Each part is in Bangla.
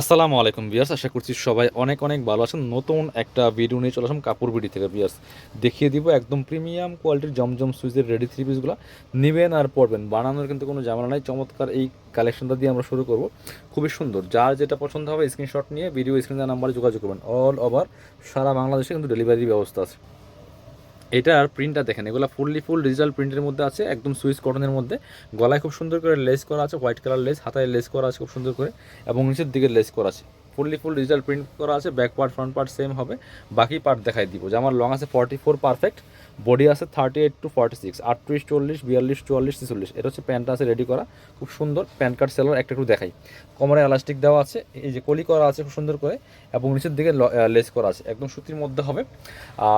আসসালামু আলাইকুম বিয়ার্স আশা করছি সবাই অনেক অনেক ভালো আছেন। নতুন একটা ভিডিও নিয়ে চলে আসলাম কাপড় বিডি থেকে বিয়ার্স দেখিয়ে দিব একদম প্রিমিয়াম কোয়ালিটির জমজম সুইচের রেডি থ্রি পিসগুলো নেবেন আর পরবেন। বানানোর কিন্তু কোনো ঝামেলা নাই। চমৎকার এই কালেকশনটা দিয়ে আমরা শুরু করব। খুবই সুন্দর। যার যেটা পছন্দ হবে স্ক্রিনশট নিয়ে ভিডিও স্ক্রিনের নাম্বারে যোগাযোগ করবেন। অল ওভার সারা বাংলাদেশে কিন্তু ডেলিভারি ব্যবস্থা আছে। এটার প্রিন্টটা দেখেন, এগুলো ফুললি ফুল ডিজিটাল প্রিন্টের মধ্যে আছে, একদম সুইচ কটনের মধ্যে। গলায় খুব সুন্দর করে লেস করা আছে হোয়াইট কালার লেস হাতায় লেস করা আছে খুব সুন্দর করে, এবং নিচের দিকে লেস করা আছে। ফুললি ফুল ডিজিটাল প্রিন্ট করা আছে back part front part same হবে। বাকি পার্ট দেখাই দিব, যে আমার লং আছে ফর্টি ফোর পারফেক্ট বডি আছে thirty eight to forty six আটত্রিশ, চল্লিশ, বিয়াল্লিশ, চুয়াল্লিশ, ছেচল্লিশ। এটা হচ্ছে প্যান্টটা আছে রেডি করা, খুব সুন্দর প্যান্ট কার্ড সেলার, একটা একটু দেখাই। কোমরে এলাস্টিক দেওয়া আছে, এই যে কলি করা আছে খুব সুন্দর করে, এবং নিচের দিকে লেস করা আছে, একদম সুতির মধ্যে হবে।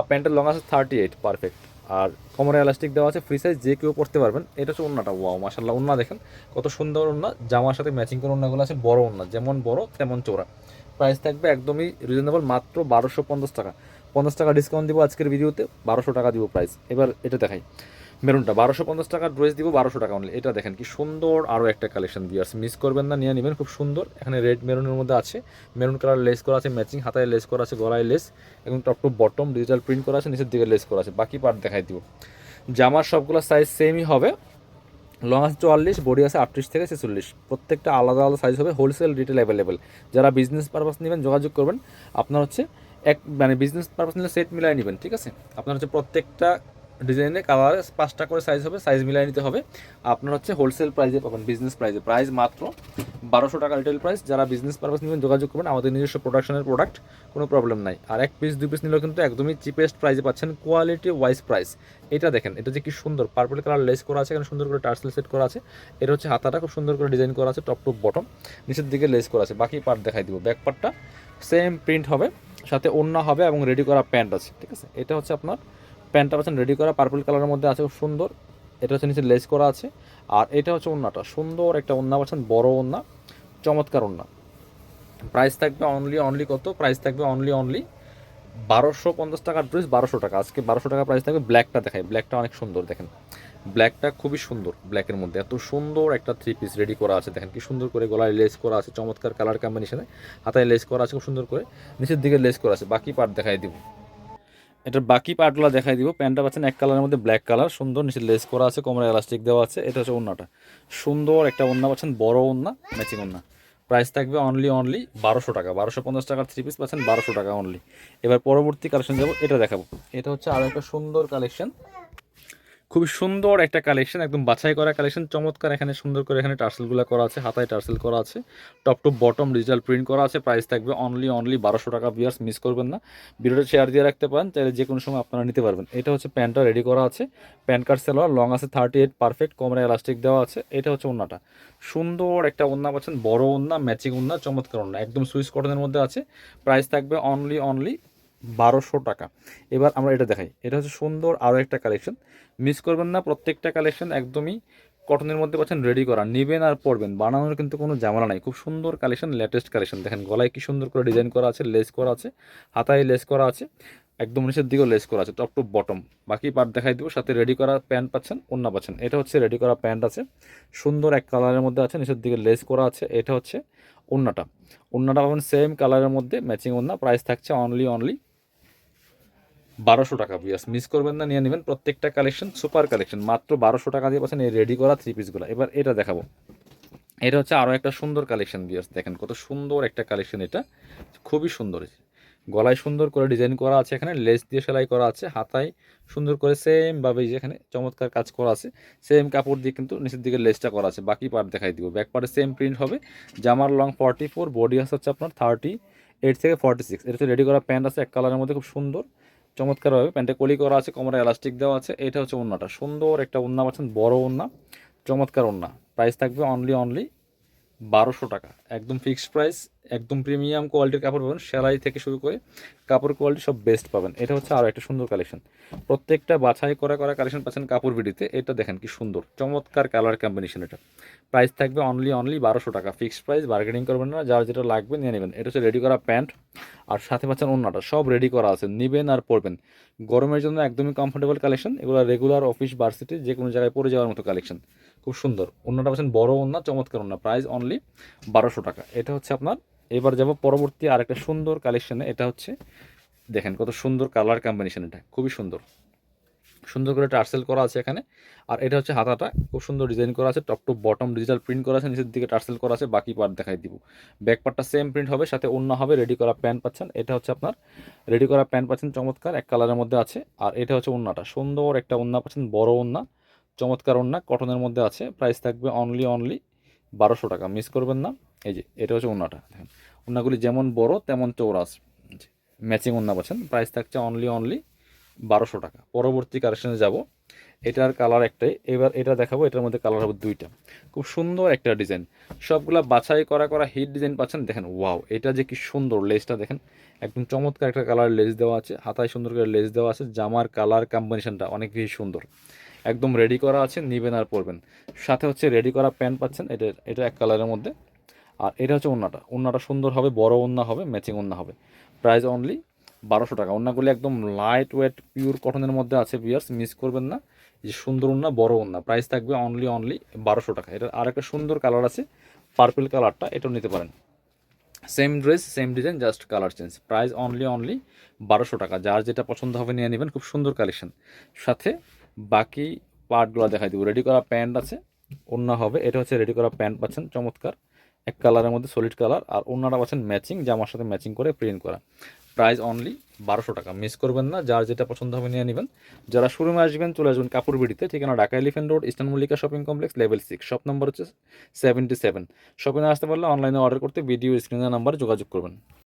প্যান্টের লং আছে থার্টি এইট পারফেক্ট আর কোমরে এলাস্টিক দেওয়া আছে ফ্রি সাইজ যে কেউ পড়তে পারবেন। এটা হচ্ছে ওন্নাটা ওয়াও মাসাল্লাহ ওন্না দেখেন, কত সুন্দর ওন্না। জামার সাথে ম্যাচিং করে ওন্নাগুলো আছে, বড় ওন্না, যেমন বড়, তেমন চোরা প্রাইস থাকবে একদমই রিজনেবল মাত্র বারোশো পঞ্চাশ টাকা। পঞ্চাশ টাকা ডিসকাউন্ট দিব আজকের ভিডিওতে বারোশো টাকা দিব প্রাইস এবার এটা দেখাই। মেরুনটা, বারোশো পঞ্চাশ টাকার ড্রেস দিব বারোশো টাকা অনলি এটা দেখেন কি সুন্দর আরও একটা কালেকশন বিয়ার্স মিস করবেন না, নিয়ে নেবেন, খুব সুন্দর। এখানে রেড মেরুনের মধ্যে আছে। মেরুন কালার লেস করা আছে ম্যাচিং হাতায় লেস করা আছে, গলায় লেস এবং top to bottom digital print করা আছে, নিচের দিকে লেস করা আছে। বাকি পার্ট দেখাই দিব। জামার সবগুলো সাইজ সেমই হবে। লং আছে চুয়াল্লিশ বডি আছে আটত্রিশ থেকে ছেচল্লিশ। প্রত্যেকটা আলাদা আলাদা সাইজ হবে হোলসেল রিটেল অ্যাভেলেবেল যারা বিজনেস পারপাস নেবেন, যোগাযোগ করবেন। আপনার হচ্ছে এক মানে বিজনেস পারপাস নিলে সেট মিলাই নেবেন, ঠিক আছে? আপনার হচ্ছে প্রত্যেকটা ডিজাইনে কালারে পাঁচটা করে সাইজ হবে সাইজ মিলাই নিতে হবে। আপনার হচ্ছে হোলসেল প্রাইসে পাবেন বিজনেস প্রাইসে প্রাইস মাত্র বারোশো টাকা রিটেল প্রাইস যারা বিজনেস পারপাস নেবেন, যোগাযোগ করবেন। আমাদের নিজস্ব প্রোডাকশনের প্রোডাক্ট কোনো প্রবলেম নাই। আর এক পিস দুই পিস নিলেও কিন্তু একদমই চিপেস্ট প্রাইসে পাচ্ছেন কোয়ালিটি ওয়াইজ প্রাইস এটা দেখেন, এটা যে কি সুন্দর। পার্পল কালার লেস করা আছে, এখানে সুন্দর করে টার্সেল সেট করা আছে। এটা হচ্ছে হাতাটা খুব সুন্দর করে ডিজাইন করা আছে টপ টু বটম নিচের দিকে লেস করা আছে। বাকি পার্ট দেখাই দিব। ব্যাক পার্টটা সেম প্রিন্ট হবে, সাথে ওন্না হবে এবং রেডি করা প্যান্ট আছে, ঠিক আছে? এটা হচ্ছে আপনার প্যান্টটা পাচ্ছেন রেডি করা পার্পল কালারের মধ্যে আছে, খুব সুন্দর। এটা হচ্ছে নিচে লেস করা আছে। আর এটা হচ্ছে ওন্নাটা, সুন্দর একটা ওন্না পাচ্ছেন, বড় ওন্না, চমৎকার ওন্না। প্রাইস থাকবে অনলি অনলি কত? প্রাইস থাকবে অনলি অনলি বারোশো পঞ্চাশ টাকার ড্রেস বারোশো টাকা। আজকে বারোশো টাকা প্রাইস থাকবে ব্ল্যাকটা দেখাই। ব্ল্যাকটা অনেক সুন্দর, দেখেন। ব্ল্যাকটা খুবই সুন্দর ব্ল্যাকের মধ্যে। এত সুন্দর একটা থ্রি পিস রেডি করা আছে, দেখেন। কি সুন্দর করে গলায় লেস করা আছে, চমৎকার কালার কম্বিনেশনে হাতায় লেস করা আছে, খুব সুন্দর করে। নিচের দিকে লেস করা আছে, বাকি পার্ট দেখাই দিব। এটার বাকি পার্টগুলো দেখাই দিব। প্যান্টটা পাচ্ছেন এক কালারের মধ্যে ব্ল্যাক কালার, সুন্দর নিচে লেস করা আছে, কোমরে এলাস্টিক দেওয়া আছে। এটা হচ্ছে ওন্নাটা। সুন্দর একটা ওন্না পাচ্ছেন, বড় ওন্না, ম্যাচিং ওন্না। প্রাইস থাকবে অনলি অনলি বারোশো টাকা। বারোশো পঞ্চাশ টাকার থ্রি পিস পাচ্ছেন, বারোশো টাকা অনলি এবার পরবর্তী কালেকশন যাব, এটা দেখাবো। এটা হচ্ছে আরও একটা সুন্দর কালেকশন খুবই সুন্দর একটা কালেকশন একদম বাছাই করা কালেকশন চমৎকার এখানে সুন্দর করে এখানে টার্সেলগুলো করা আছে, হাতায় টার্সেল করা আছে। Top to bottom digital print করা আছে প্রাইস থাকবে অনলি অনলি বারোশো টাকা বিয়ার্স মিস করবেন না। ভিডিওটা শেয়ার দিয়ে রাখতে পারেন তাহলে যে কোনো সময় আপনারা নিতে পারবেন। এটা হচ্ছে প্যান্টটা রেডি করা আছে প্যান্ট কার্ড সেলোয়ার লং আছে থার্টি এইট পারফেক্ট কোমরে এলাস্টিক দেওয়া আছে। এটা হচ্ছে ওন্নাটা। সুন্দর একটা ওন্না পাচ্ছেন, বড় ওন্না ম্যাচিং ওন্না, চমৎকার ওন্না। একদম সুইচ কটনের মধ্যে আছে। প্রাইস থাকবে অনলি অনলি বারোশো টাকা। এবার আমরা এটা দেখাই। এটা হচ্ছে সুন্দর আরও একটা কালেকশন মিস করবেন না, প্রত্যেকটা কালেকশন একদমই কটনের মধ্যে পাচ্ছেন রেডি করা। নেবেন আর পরবেন। বানানোর কিন্তু কোনো ঝামেলা নাই। খুব সুন্দর কালেকশন লেটেস্ট কালেকশন দেখেন, গলায় কি সুন্দর করে ডিজাইন করা আছে লেস করা আছে, হাতায় লেস করা আছে, একদম নিচের দিকেও লেস করা আছে টপ টু বটম বাকি পার্ট দেখাই দিব। সাথে রেডি করা প্যান্ট পাচ্ছেন অন্য পাচ্ছেন। এটা হচ্ছে রেডি করা প্যান্ট আছে। সুন্দর এক কালারের মধ্যে আছে, নিচের দিকে লেস করা আছে। এটা হচ্ছে ওন্নাটা ওন্নাটা পাবেন সেম কালারের মধ্যে ম্যাচিং ওন্না প্রাইস থাকছে অনলি অনলি বারোশো টাকা বিয়াস মিস করবেন না, নিয়ে নেবেন প্রত্যেকটা কালেকশন সুপার কালেকশন মাত্র বারোশো টাকা দিয়ে পাচ্ছেন এই রেডি করা থ্রি পিসগুলো এবার এটা দেখাবো। এটা হচ্ছে আরও একটা সুন্দর কালেকশন বিয়াস দেখেন কত সুন্দর একটা কালেকশন এটা। খুবই সুন্দর। গলায় সুন্দর করে ডিজাইন করা আছে এখানে লেস দিয়ে সেলাই করা আছে, হাতায় সুন্দর করে সেমভাবে যেখানে চমৎকার কাজ করা আছে। সেম কাপড় দিয়ে কিন্তু নিচের দিকে লেসটা করা আছে। বাকি পার্ট দেখাই দিব। ব্যাক পার্টে সেম প্রিন্ট হবে। জামার লং ফর্টি ফোর বডি আছে হচ্ছে আপনার থার্টি এইট থেকে ফর্টি সিক্স এটা রেডি করা প্যান্ট আছে এক কালারের মধ্যে, খুব সুন্দর। চমৎকারভাবে প্যান্টে কলি করা আছে, কোমরে এলাস্টিক দেওয়া আছে। এটা হচ্ছে ওন্নাটা সুন্দর একটা ওন্না পাচ্ছেন বড় ওন্না চমৎকার ওন্না প্রাইস থাকবে অনলি অনলি বারোশো টাকা। একদম ফিক্সড প্রাইস একদম প্রিমিয়াম কোয়ালিটির কাপড় পাবেন, সেলাই থেকে শুরু করে কাপড় কোয়ালিটি সব বেস্ট পাবেন। এটা হচ্ছে আরও একটা সুন্দর কালেকশন প্রত্যেকটা বাছাই করা করা কালেকশন পাচ্ছেন কাপড় বিডিতে। এটা দেখেন কি সুন্দর, চমৎকার কালার কম্বিনেশন এটা। প্রাইস থাকবে অনলি অনলি বারোশো টাকা। ফিক্সড প্রাইস বার্গেনিং করবেন না, যার যেটা লাগবে নিয়ে নেবেন। এটা হচ্ছে রেডি করা প্যান্ট আর সাথে পাচ্ছেন অন্যটা সব রেডি করা আছে, নেবেন আর পরবেন। গরমের জন্য একদমই কমফোর্টেবল কালেকশন এগুলো রেগুলার অফিস ভার্সিটি যে কোনো জায়গায় পরে যাওয়ার মতো কালেকশন খুব সুন্দর। অন্যটা পাচ্ছেন বড় ওন্না, চমৎকার অন্য প্রাইস অনলি বারোশো টাকা। এটা হচ্ছে আপনার এবার যাব পরবর্তী আরেকটা সুন্দর কালেকশনে এটা হচ্ছে, দেখেন কত সুন্দর কালার কম্বিনেশন এটা, খুবই সুন্দর। সুন্দর করে টার্সেল করা আছে এখানে, আর এটা হচ্ছে হাতাটা, খুব সুন্দর ডিজাইন করা আছে top to bottom digital print করা আছে, নিচের দিকে টার্সেল করা আছে, বাকি পার্ট দেখাই দিব। ব্যাক পার্টটা সেম প্রিন্ট হবে, সাথে অন্য হবে রেডি করা প্যান্ট পাচ্ছেন, এটা হচ্ছে আপনার রেডি করা প্যান্ট পাচ্ছেন, চমৎকার, এক কালারের মধ্যে আছে, আর এটা হচ্ছে ওন্নাটা, সুন্দর একটা ওন্না পাচ্ছেন, বড় ওন্না, চমৎকার ওন্না কটনের মধ্যে আছে প্রাইস থাকবে অনলি অনলি বারোশো টাকা মিস করবেন না। এই যে, এটা হচ্ছে ওনাটা দেখেন। ওন্নাগুলি যেমন বড়, তেমন আছে ম্যাচিং ওন্না পাচ্ছেন। প্রাইস থাকছে অনলি অনলি বারোশো টাকা। পরবর্তী কালেকশনে যাব। এটার কালার একটাই। এবার এটা দেখাবো, এটার মধ্যে কালার হবে দুইটা। খুব সুন্দর একটা ডিজাইন সবগুলা বাছাই করা করা হিট ডিজাইন পাচ্ছেন। দেখেন ওয়াও এটা যে কি সুন্দর লেসটা দেখেন। একদম চমৎকার একটা কালার লেস দেওয়া আছে। হাতায় সুন্দর করে লেস দেওয়া আছে। জামার কালার কম্বিনেশনটা অনেক বেশি সুন্দর। একদম রেডি করা আছে, নিবেন আর পরবেন। সাথে হচ্ছে রেডি করা প্যান্ট পাচ্ছেন। এটা এটা এক কালারের মধ্যে। আর এটা হচ্ছে ওন্নাটা ওন্নাটা সুন্দর হবে, বড় ওন্না হবে ম্যাচিং ওন্না হবে। প্রাইস অনলি বারোশো টাকা। ওন্নাগুলি একদম লাইট ওয়েট পিওর কটনের মধ্যে আছে বিয়ার্স মিস করবেন না। যে সুন্দর ওন্না বড় ওন্না প্রাইস থাকবে অনলি অনলি বারোশো টাকা। এটার আরেকটা সুন্দর কালার আছে পার্পল কালারটা এটাও নিতে পারেন। Same dress same design just colour change price only only বারোশো টাকা। যার যেটা পছন্দ হবে নিয়ে নেবেন, খুব সুন্দর কালেকশন সাথে বাকি পার্টগুলো দেখাই দেবো। রেডি করা প্যান্ট আছে অন্য হবে। এটা হচ্ছে রেডি করা প্যান্ট পাচ্ছেন, চমৎকার। এক কালারের মধ্যে সলিড কালার আর অন্যরা পাচ্ছেন ম্যাচিং যা আমার সাথে ম্যাচিং করে প্রিন্ট করা। প্রাইস অনলি বারোশো টাকা। মিস করবেন না, যার যেটা পছন্দ হবে নিয়ে নেবেন। যারা শোরুমে আসবেন, চলে আসবেন কাপড় বিড়িতে ঠিকানা Dhaka elephant road eastern Mallika shopping complex level six shop number হচ্ছে সেভেন্টি সেভেন শপিংয়ে আসতে পারলে অনলাইনে অর্ডার করতে ভিডিও স্ক্রিনের নাম্বারে যোগাযোগ করবেন।